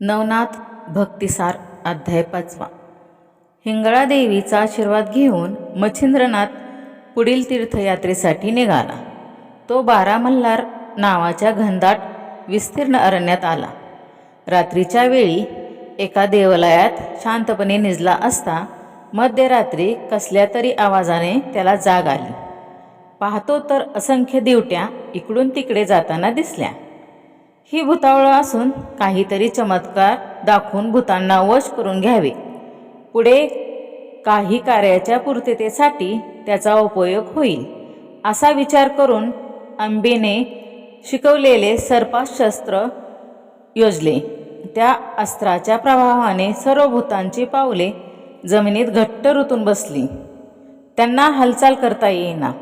नवनाथ भक्तिसार अध्याय पाचवा. हिंगळा देवीचा आशीर्वाद घेऊन मच्छिंद्रनाथ पुढील तीर्थयात्रेसाठी निघाला. तो बारा मल्हार नावाच्या घनदाट विस्तीर्ण अरण्यात आला. रात्रीच्या वेळी एका देवालयात शांतपणे निजला असता मध्यरात्री कसल्या तरी आवाजाने त्याला जाग आली. पाहतो तर असंख्य दिवट्या इकडून तिकडे जाताना दिसल्या. ही भुतावळ असून काहीतरी चमत्कार दाखवून भूतांना वश करून घ्यावे. पुढे काही कार्याच्या पूर्ततेसाठी त्याचा उपयोग होईल. असा विचार करून अंबेने शिकवलेले सर्पाशस्त्र योजले. त्या अस्त्राच्या प्रभावाने सर्व भूतांची पावले जमिनीत घट्ट रुतून बसली. त्यांना हालचाल करता येईना.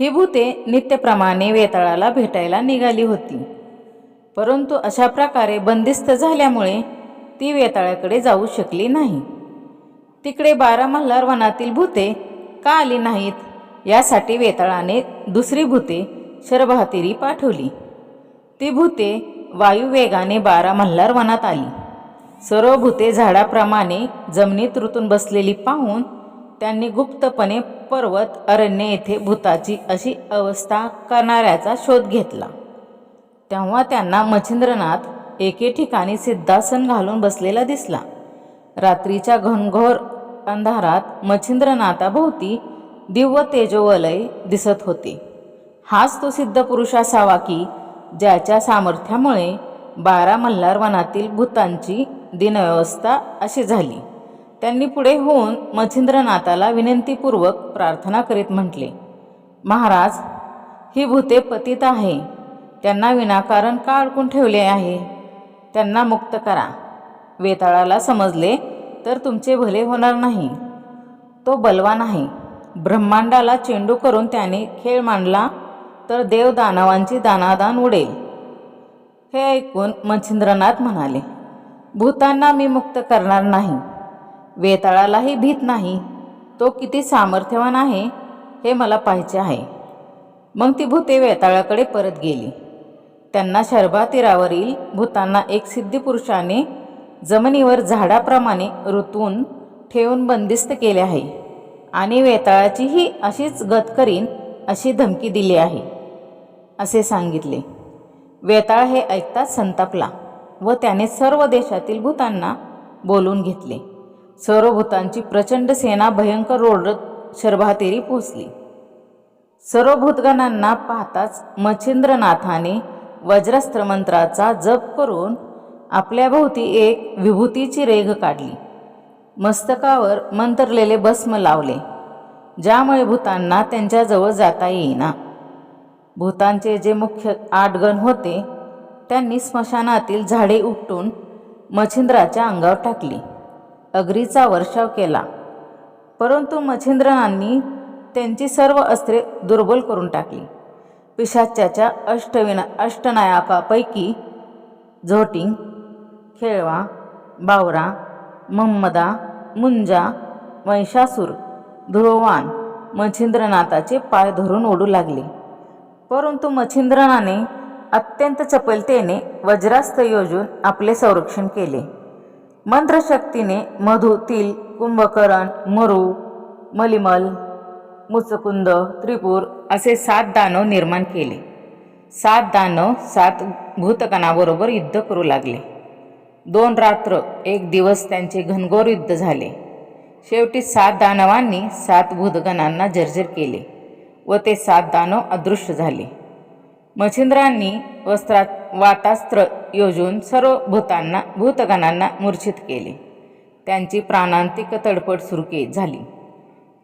ही भूते नित्यप्रमाणे वेताळाला भेटायला निघाली होती. परंतु अशा प्रकारे बंदिस्त झाल्यामुळे ती वेताळाकडे जाऊ शकली नाही. तिकडे बारा मल्हार वनातील भूते का आली नाहीत? यासाठी वेताळाने दुसरी भूते शरभातिरी पाठवली. ती भूते वायुवेगाने बारा मल्हार वनात आली. सर्व भूते झाडाप्रमाणे जमिनीत रुतून बसलेली पाहून त्यांनी गुप्तपणे पर्वत अरण्य येथे भूताची अशी अवस्था करणाऱ्याचा शोध घेतला. तेव्हा त्यांना मच्छिंद्रनाथ एके ठिकाणी सिद्धासन घालून बसलेला दिसला. रात्रीच्या घनघोर अंधारात मच्छिंद्रनाथाभोवती दिव्य तेजोवलय दिसत होते. हाच तो सिद्ध पुरुष असावा की ज्याच्या सामर्थ्यामुळे बारा मल्हार वनातील भूतांची दिनव्यवस्था अशी झाली. त्यांनी पुढे होऊन मच्छिंद्रनाथाला विनंतीपूर्वक प्रार्थना करीत म्हटले महाराज ही भूते पतित आहे. त्यांना विनाकारण का अडकून ठेवले आहे? त्यांना मुक्त करा. वेताळाला समजले तर तुमचे भले होणार नाही. तो बलवान आहे. ब्रह्मांडाला चेंडू करून त्याने खेळ मांडला तर देव दानवांची दानादान उडेल. हे ऐकून मच्छिंद्रनाथ म्हणाले भूतांना मी मुक्त करणार नाही. वेताळालाही भीत नाही. तो किती सामर्थ्यवान आहे हे मला पाहायचे आहे. मग ती भूते वेताळाकडे परत गेली. त्यांना शर्भा तीरावरील भूतांना एक सिद्धिपुरुषाने जमिनीवर झाडाप्रमाणे ऋतून ठेवून बंदिस्त केले आहे. आणि वेताळाचीही अशीच गत करीन अशी धमकी दिली आहे. असे सांगितले. वेताळ हे ऐकताच संतापला व त्याने सर्व देशातील भूतांना बोलून घेतले. सर्व भूतांची प्रचंड सेना भयंकर रोडत शर्भातेरी पोचली सर्व भूतगणांना पाहताच मच्छिंद्रनाथाने वज्रस्त्र मंत्राचा जप करून आपल्या भोवती एक विभूतीची रेघ काढली. मस्तकावर मंतरलेले भस्म लावले ज्यामुळे भूतांना त्यांच्याजवळ जाता येईना. भूतांचे जे मुख्य आठ गण होते त्यांनी स्मशानातील झाडे उपटून मच्छिंद्राच्या अंगावर टाकली. अग्रीचा वर्षाव केला. परंतु मच्छिंद्रांनी त्यांची सर्व अस्त्रे दुर्बल करून टाकली. पिशाच्याच्या अष्टविना अष्टनायकापैकी झोटिंग खेळवा बावरा मम्मदा मुंजा महिषासूर ध्रुवान मच्छिंद्रनाथाचे पाय धरून ओढू लागले. परंतु मच्छिंद्रनाने अत्यंत चपलतेने वज्रास्त्र योजून आपले संरक्षण केले. मंत्रशक्तीने मधुतील तिल मरू मलिमल मुचकुंद त्रिपूर असे सात दानव निर्माण केले. सात दानव सात भूतगणाबरोबर युद्ध करू लागले. दोन रात्र एक दिवस त्यांचे घनघोर युद्ध झाले. शेवटी सात दानवांनी सात भूतगणांना जर्जर केले व ते सात दानव अदृश्य झाले. मच्छिंद्रांनी वस्त्रात वातास्त्र योजून सर्व भूतांना भूतगणांना मूर्छित केले. त्यांची प्राणांतिक तडपड सुरू के झाली.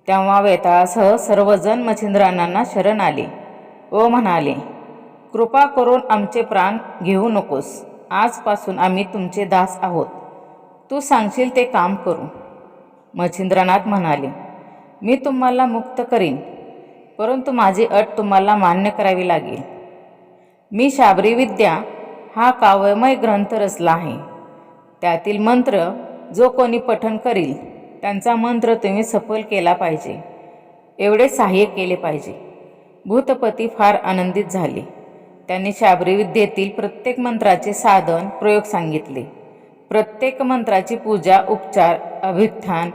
तेव्हा वेताळासह सर्वजण मच्छिंद्रांना शरण आले व म्हणाले कृपा करून आमचे प्राण घेऊ नकोस. आजपासून आम्ही तुमचे दास आहोत. तू सांगशील ते काम करू. मच्छिंद्रनाथ म्हणाले मी तुम्हाला मुक्त करीन परंतु माझी अट तुम्हाला मान्य करावी लागेल. मी शाबरी विद्या हा काव्यमय ग्रंथ रचला आहे. त्यातील मंत्र जो कोणी पठण करील त्यांचा मंत्र तुम्ही सफल केला पाहिजे. एवढे सहाय्य केले पाहिजे. भूतपती फार आनंदित झाले. त्यांनी शाबरी विद्येतील प्रत्येक मंत्राचे साधन प्रयोग सांगितले. प्रत्येक मंत्राची पूजा उपचार अभिथान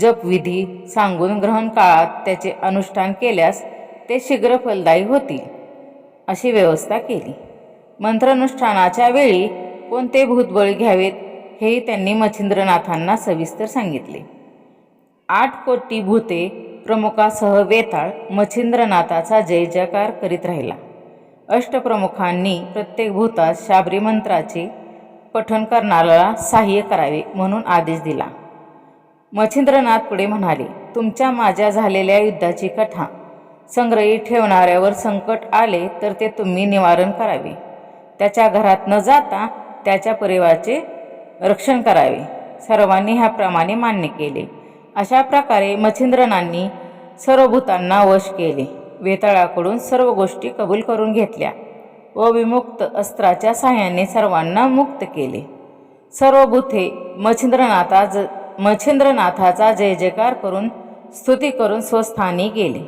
जपविधी सांगून ग्रहण काळात त्याचे अनुष्ठान केल्यास ते शीघ्र फलदायी होतील अशी व्यवस्था केली. मंत्रानुष्ठानाच्या वेळी कोणते भूतबळी घ्यावेत हेही त्यांनी मच्छिंद्रनाथांना सविस्तर सांगितले. आठ कोटी भूते प्रमुखासह वेताळ मच्छिंद्रनाथाचा जय जयकार करीत राहिला. अष्टप्रमुखांनी प्रत्येक भूतास शाबरी मंत्राचे पठण करणाऱ्याला सहाय्य करावे म्हणून आदेश दिला. मच्छिंद्रनाथ पुढे म्हणाले तुमच्या माझ्या झालेल्या युद्धाची कथा संग्रहित ठेवणाऱ्यावर संकट आले तर ते तुम्ही निवारण करावे. त्याच्या घरात न जाता त्याच्या परिवाराचे रक्षण करावे. सर्वांनी ह्याप्रमाणे मान्य केले. अशा प्रकारे मच्छिंद्रनांनी सर्व भूतांना वश केले. वेताळाकडून सर्व गोष्टी कबूल करून घेतल्या व विमुक्त अस्त्राच्या साह्याने सर्वांना मुक्त केले. सर्व भूते मच्छिंद्रनाथा ज मच्छिंद्रनाथाचा जय जयकार करून स्तुती करून स्वस्थानी गेले.